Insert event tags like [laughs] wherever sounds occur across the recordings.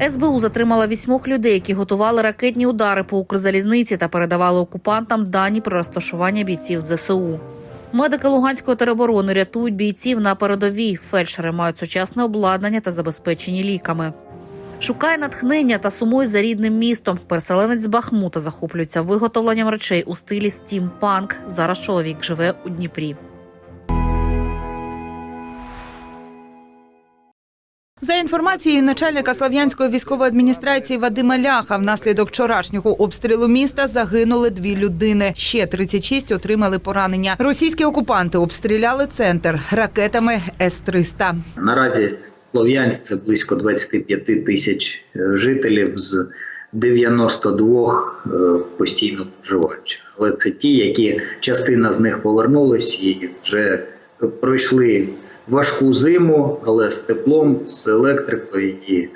СБУ затримала вісьмох людей, які готували ракетні удари по Укрзалізниці та передавали окупантам дані про розташування бійців ЗСУ. Медики Луганської тероборони рятують бійців на передовій. Фельдшери мають сучасне обладнання та забезпечені ліками. Шукає натхнення та сумує за рідним містом. Переселенець з Бахмута захоплюється виготовленням речей у стилі стімпанк. Зараз чоловік живе у Дніпрі. За інформацією начальника Слав'янської військової адміністрації Вадима Ляха, внаслідок вчорашнього обстрілу міста загинули дві людини. Ще 36 отримали поранення. Російські окупанти обстріляли центр ракетами С-300. Наразі Слов'янськ це близько 25 тисяч е, жителів з 92 е, постійно проживаючих. Але це ті, які частина з них повернулись і вже пройшли важку зиму, але з теплом, з електрикою і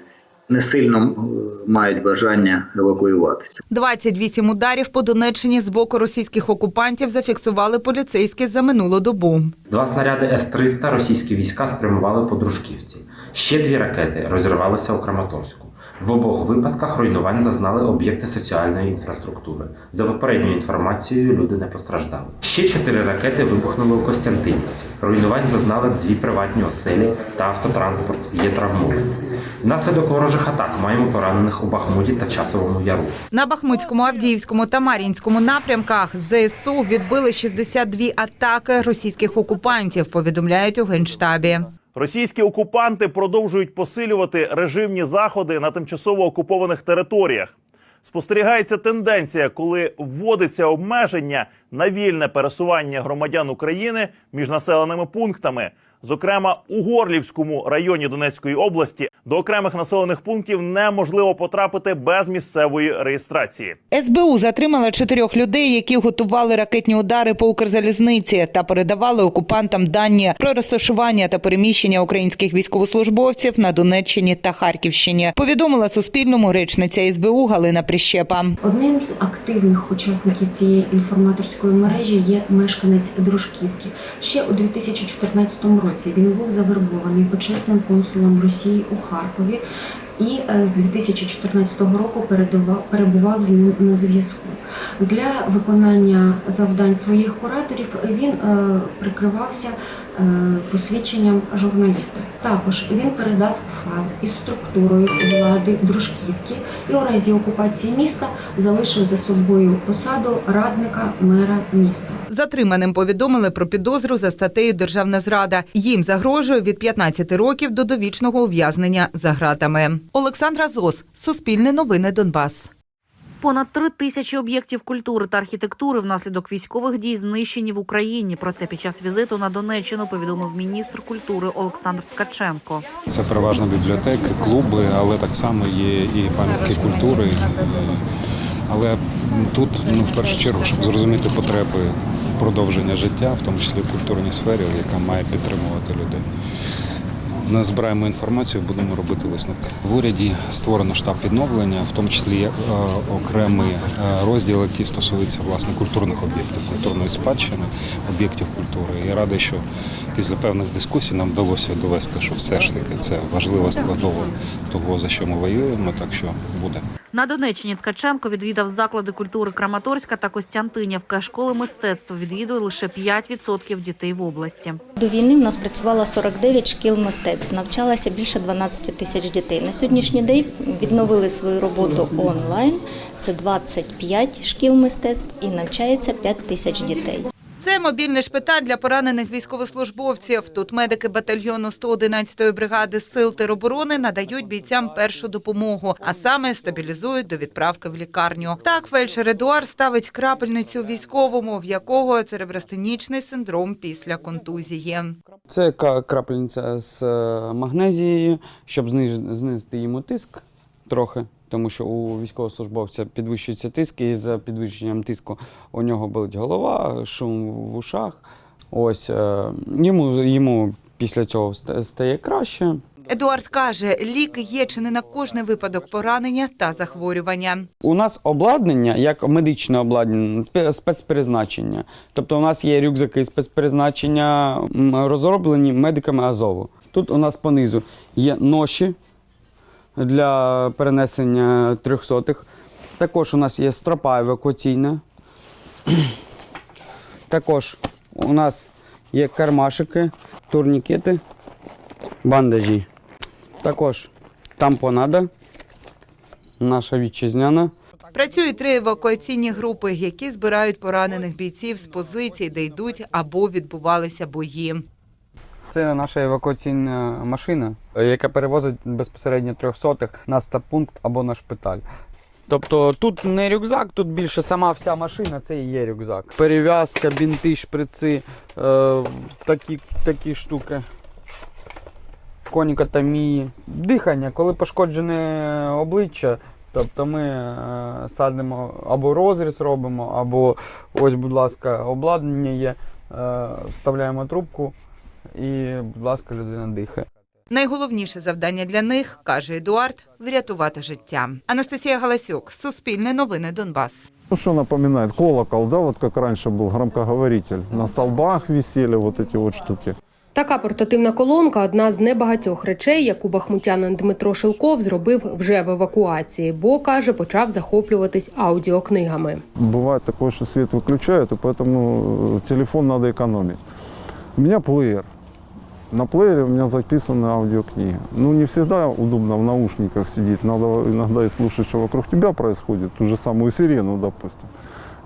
не сильно е, мають бажання евакуюватися. 28 ударів по Донеччині з боку російських окупантів зафіксували поліцейські за минулу добу. Два снаряди С-300 російські війська спрямували по Дружківці. Ще дві ракети розірвалися у Краматорську. В обох випадках руйнувань зазнали об'єкти соціальної інфраструктури. За попередньою інформацією, люди не постраждали. Ще чотири ракети вибухнули у Костянтинівці. Руйнувань зазнали дві приватні оселі та автотранспорт. Є травмовані. Внаслідок ворожих атак маємо поранених у Бахмуті та Часовому Яру. На Бахмутському, Авдіївському та Мар'їнському напрямках ЗСУ відбили 62 атаки російських окупантів, повідомляють у Генштабі. Російські окупанти продовжують посилювати режимні заходи на тимчасово окупованих територіях. Спостерігається тенденція, коли вводиться обмеження на вільне пересування громадян України між населеними пунктами. Зокрема, у Горлівському районі Донецької області до окремих населених пунктів неможливо потрапити без місцевої реєстрації. СБУ затримала чотирьох людей, які готували ракетні удари по Укрзалізниці та передавали окупантам дані про розташування та переміщення українських військовослужбовців на Донеччині та Харківщині. Повідомила Суспільному речниця СБУ Галина Прищепа. Одним з активних учасників цієї інформаторської мережі є мешканець Дружківки. Ще у 2014 році він був завербований почесним консулом Росії у Харкові і е, з 2014 року перебував з ним на зв'язку. Для виконання завдань своїх кураторів він е, прикривався посвідченням журналіста. Також він передав файл із структурою влади Дружківки і у разі окупації міста залишив за собою посаду радника мера міста. Затриманим повідомили про підозру за статтею Державна зрада. Їм загрожує від 15 років до довічного ув'язнення за гратами. Олександра Зос, Суспільне новини Донбас. Понад три тисячі об'єктів культури та архітектури внаслідок військових дій знищені в Україні. Про це під час візиту на Донеччину повідомив міністр культури Олександр Ткаченко. Це переважно бібліотеки, клуби, але так само є і пам'ятки культури. Але тут, ну, в першу чергу, щоб зрозуміти потреби продовження життя, в тому числі в культурній сфері, яка має підтримувати людей. Ми збираємо інформацію, будемо робити висновки. В уряді створено штаб відновлення, в тому числі е, окремий е, розділ, який стосується власне культурних об'єктів, культурної спадщини, об'єктів культури. Я радий, що після певних дискусій нам вдалося довести, що все ж таки це важлива складова того, за що ми воюємо, так що буде. На Донеччині Ткаченко відвідав заклади культури Краматорська та Костянтинівка. Школи мистецтва відвідує лише 5% дітей в області. До війни в нас працювало 49 шкіл мистецтв, навчалося більше 12 тисяч дітей. На сьогоднішній день відновили свою роботу онлайн. Це 25 шкіл мистецтв і навчається 5 тисяч дітей. Це мобільний шпиталь для поранених військовослужбовців. Тут медики батальйону 111-ї бригади сил тероборони надають бійцям першу допомогу, а саме стабілізують до відправки в лікарню. Так, фельдшер Едуард ставить крапельницю військовому, в якого церебростенічний синдром після контузії. Це крапельниця з е, магнезією, щоб знизити йому тиск трохи, тому що у військовослужбовця підвищується тиск, і за підвищенням тиску у нього болить голова, шум в ушах. Ось е, йому, йому після цього стає краще. Едуард каже, ліки є чи не на кожний випадок поранення та захворювання. У нас обладнання, як медичне обладнання, спе- спецпризначення. Тобто у нас є рюкзаки спецпризначення, розроблені медиками Азову. Тут у нас понизу є ноші, для перенесення трьохсотих. Також у нас є стропа евакуаційна. Також у нас є кармашики, турнікети, бандажі. Також тампонада, наша вітчизняна. Працюють три евакуаційні групи, які збирають поранених бійців з позицій, де йдуть або відбувалися бої. Це наша евакуаційна машина, яка перевозить безпосередньо трьохсотих на стаб-пункт або на шпиталь. Тобто тут не рюкзак, тут більше сама вся машина це і є рюкзак. Перев'язка, бінти, шприци, е, такі, такі штуки. Конікотомії. Дихання, коли пошкоджене обличчя, тобто ми е, садимо або розріз робимо, або ось, будь ласка, обладнання є, е, вставляємо трубку і, будь ласка, людина дихає. Найголовніше завдання для них, каже Едуард, врятувати життя. Анастасія Галасюк, Суспільне новини Донбас. Ну, что напоминает? Колокол, да, вот как раньше был громкоговоритель. На столбах висели вот эти вот штуки. Така портативна колонка одна з небагатьох речей, яку бахмутянин Дмитро Шилков зробив вже в евакуації, бо каже, почав захоплюватись аудіокнигами. Бывает такое, что свет выключают, и поэтому э, телефон надо экономить. У меня плеер. На плеере у меня записаны аудиокниги. Ну, не всегда удобно в наушниках сидеть. Надо иногда и слушать, что вокруг тебя происходит. Ту же самую сирену, допустим.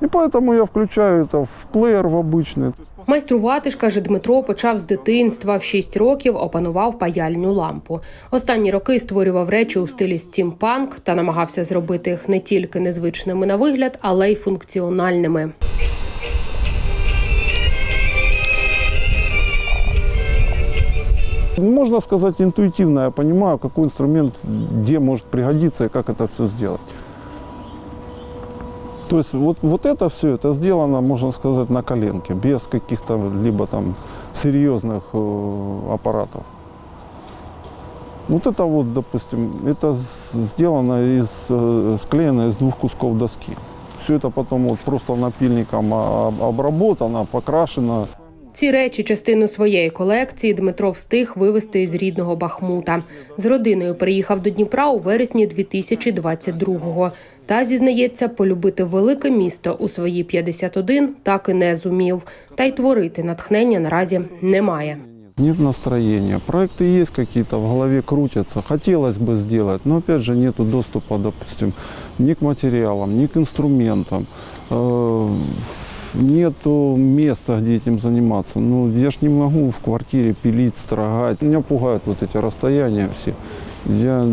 И поэтому я включаю это в плеер в обычный. Майструвати ж каже Дмитро, почав з дитинства. В 6 років опанував паяльню лампу. Останні роки створював речі у стилі стімпанк та намагався зробити їх не тільки незвичними на вигляд, але й функціональними. Можно сказать, интуитивно я понимаю, какой инструмент где может пригодиться и как это все сделать. То есть вот, вот это все, это сделано, можно сказать, на коленке, без каких-то либо там серьезных э, аппаратов. Вот это вот, допустим, это сделано из, э, склеено из двух кусков доски. Все это потом вот просто напильником а- об- обработано, покрашено. Ці речі, частину своєї колекції, Дмитро встиг вивезти із рідного Бахмута. З родиною приїхав до Дніпра у вересні 2022-го. Та зізнається, полюбити велике місто у свої 51 так і не зумів. Та й творити натхнення наразі немає. Нет настроения. Проекты есть какие-то, в голове крутятся. Хотелось бы сделать, но опять же нету доступа, допустим, ни к материалам, ни к инструментам Э, Нету места, где этим заниматься. Ну, я ж не могу в квартире пилить, строгать. Меня пугают вот эти расстояния все. Я,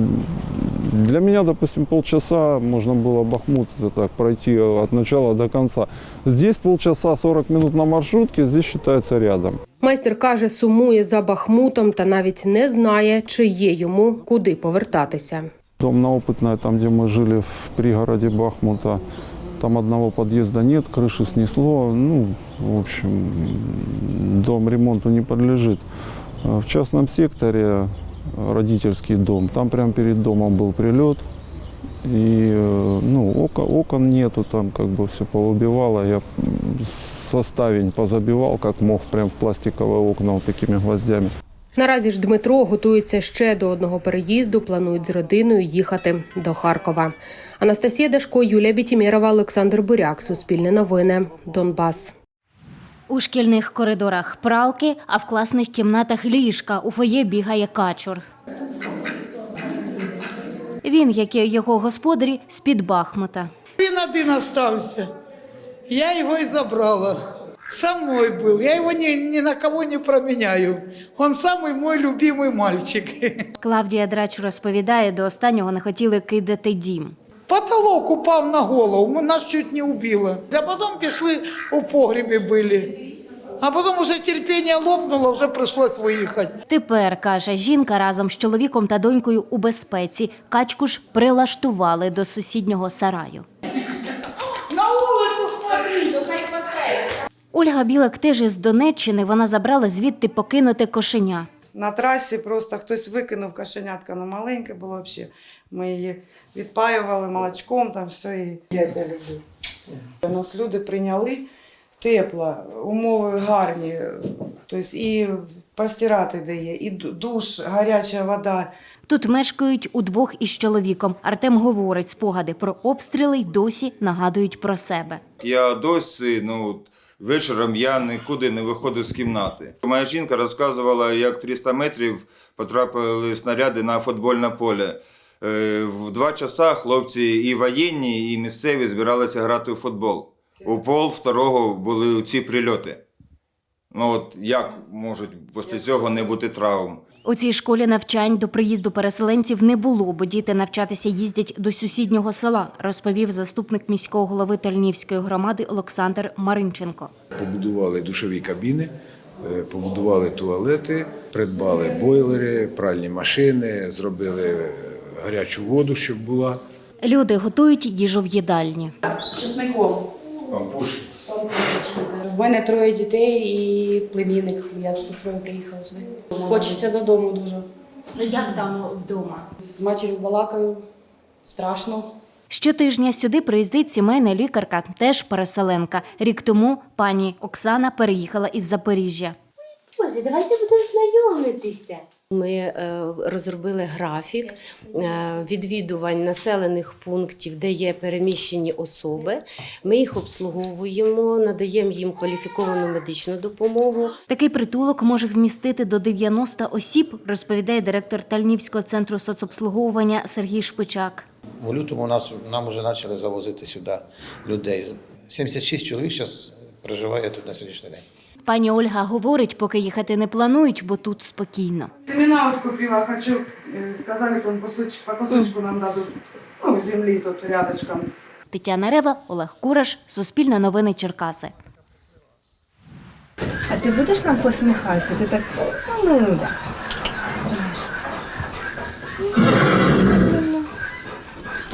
для меня, допустим, полчаса можно было Бахмут это так пройти от начала до конца. Здесь полчаса, 40 минут на маршрутке, здесь считается рядом. Майстер каже, сумує за Бахмутом та навіть не знає, чи є йому куди повертатися. Дом на Опытной, там, где мы жили в пригороде Бахмута, Там одного подъезда нет, крыши снесло. Ну, в общем, дом ремонту не подлежит. А В частном секторе э, родительский дом, там прямо перед домом был прилет. И э, ну, око- окон нету, там как бы все поубивало. Я составень позабивал, как мог, прям в пластиковые окна вот такими гвоздями. Наразі ж Дмитро готується ще до одного переїзду. Планують з родиною їхати до Харкова. Анастасія Дашко, Юлія Бітімєрова, Олександр Буряк. Суспільне новини. Донбас. У шкільних коридорах пралки, а в класних кімнатах ліжка. У фоє бігає качур. Він, як і його господарі, з-під Бахмута. Він один остався. Я його і забрала Со мной был. Я его ни, ни на кого не променяю. Он самый мой любимый мальчик. [laughs] Клавдія Драч розповідає, до останнього не хотіли кидати дім. Потолок упав на голову, нас чуть не убило. А потом пішли у погребі були. А потом уже терпение лопнуло, вже прийшлось виїхати. Тепер, каже, жінка разом з чоловіком та донькою у безпеці. Качку ж прилаштували до сусіднього сараю. Ольга Білик теж із Донеччини. Вона забрала звідти покинуте кошеня. На трасі просто хтось викинув кошенятка, ну маленьке було взагалі. Ми її відпаювали молочком, там все, і я тебе люблю. Нас люди прийняли тепло, умови гарні, тобто і постирати дає, і душ, гаряча вода. Тут мешкають удвох із чоловіком. Артем говорить, спогади про обстріли й досі нагадують про себе. Я досі, ну, вечором я нікуди не виходив з кімнати. Моя жінка розказувала, як 300 метрів потрапили снаряди на футбольне поле. Е, В два часа хлопці і воєнні, і місцеві збиралися грати у футбол. У пол второго були ці прильоти. Ну от як можуть після цього не бути травм? У цій школі навчань до приїзду переселенців не було, бо діти навчатися їздять до сусіднього села, розповів заступник міського голови Тальнівської громади Олександр Маринченко. Побудували душові кабіни, е, побудували туалети, придбали бойлери, пральні машини, зробили гарячу воду, щоб була. Люди готують їжу в їдальні. З чесником. В мене троє дітей і племінник. Я з сестрою приїхала сюди. Хочеться додому дуже. Як там вдома? З матір'ю балакаю. Страшно. Щотижня сюди приїздить сімейна лікарка, теж переселенка. Рік тому пані Оксана переїхала із Запоріжжя. Боже, давайте будемо знайомитися. Ми е, розробили графік е, відвідувань населених пунктів, де є переміщені особи. Ми їх обслуговуємо, надаємо їм кваліфіковану медичну допомогу. Такий притулок може вмістити до 90 осіб, розповідає директор Тальнівського центру соцобслуговування Сергій Шпичак. В лютому нас, нам вже почали завозити сюди людей. 76 чоловік зараз проживає тут на сьогоднішній день. Пані Ольга говорить, поки їхати не планують, бо тут спокійно. Семена вот купила, хочу, э, сказали, там по кусочку нам дадут, ну, земли тут рядышком. Тетяна Рева, Олег Кураш, Суспільне новини Черкаси. А ти будеш нам посміхатися? Ти так, ну, ну, да.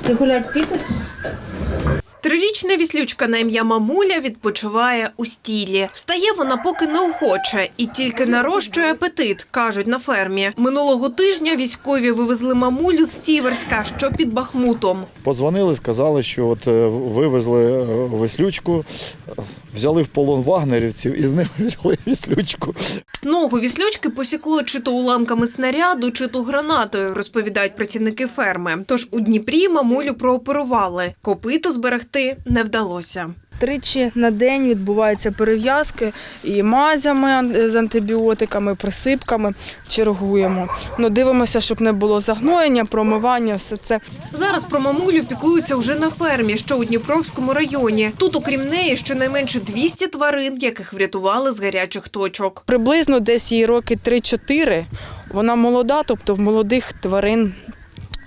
Ти гулять підеш? Трирічна віслючка на ім'я Мамуля відпочиває у стілі. Встає вона поки неохоче і тільки нарощує апетит, кажуть на фермі. Минулого тижня військові вивезли мамулю з Сіверська, що під Бахмутом. Позвонили, сказали, що от е, вивезли е, веслючку, взяли в полон вагнерівців і з ними [laughs] взяли віслючку. Ногу віслючки посікло чи то уламками снаряду, чи то гранатою, розповідають працівники ферми. Тож у Дніпрі мамулю прооперували. Копито зберегти не вдалося. Тричі на день відбуваються перев'язки і мазями з антибіотиками, присипками чергуємо. Ну, дивимося, щоб не було загноєння, промивання, все це. Зараз про мамулю піклуються вже на фермі, що у Дніпровському районі. Тут, окрім неї, щонайменше 200 тварин, яких врятували з гарячих точок. Приблизно десь їй роки 3-4. Вона молода, тобто в молодих тварин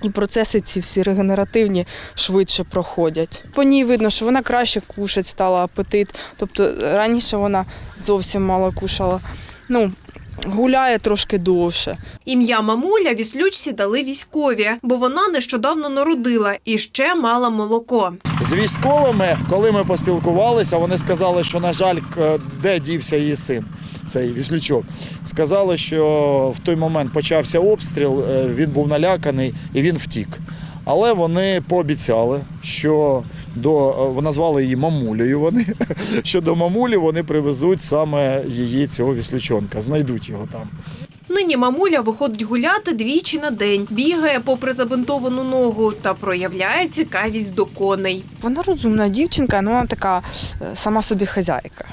і процеси ці всі регенеративні швидше проходять. По ній видно, що вона краще кушать, стала апетит. Тобто раніше вона зовсім мало кушала. Ну, гуляє трошки довше. Ім'я мамуля віслючці дали військові, бо вона нещодавно народила і ще мала молоко. З військовими, коли ми поспілкувалися, вони сказали, що, на жаль, де дівся її син, цей віслючок. Сказали, що в той момент почався обстріл, е, він був наляканий і він втік. Але вони пообіцяли, що до е, назвали її мамулею. Вони [laughs] що до мамулі вони привезуть саме її цього віслючонка, знайдуть його там. Нині мамуля виходить гуляти двічі на день, бігає попри забинтовану ногу та проявляє цікавість до коней. Вона розумна дівчинка, але вона така е, сама собі хазяйка.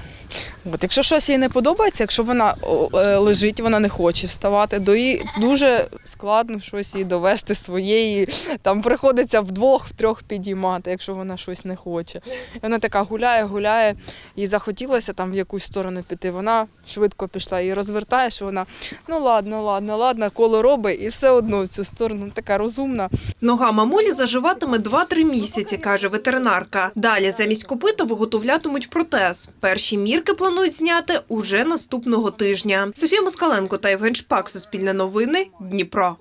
От, якщо щось їй не подобається, якщо вона е, лежить, вона не хоче вставати, то їй дуже складно щось їй довести своєї. Там приходиться вдвох, втрьох підіймати, якщо вона щось не хоче. І вона така гуляє, гуляє, їй захотілося там в якусь сторону піти. Вона швидко пішла і розвертає, що вона ну ладно, ладно, ладно, коло робить, і все одно в цю сторону така розумна. Нога мамулі заживатиме 2-3 місяці, каже ветеринарка. Далі замість копита виготовлятимуть протез. Перші мірки планують зняти уже наступного тижня. Софія Москаленко та Євген Шпак. Суспільне новини. Дніпро.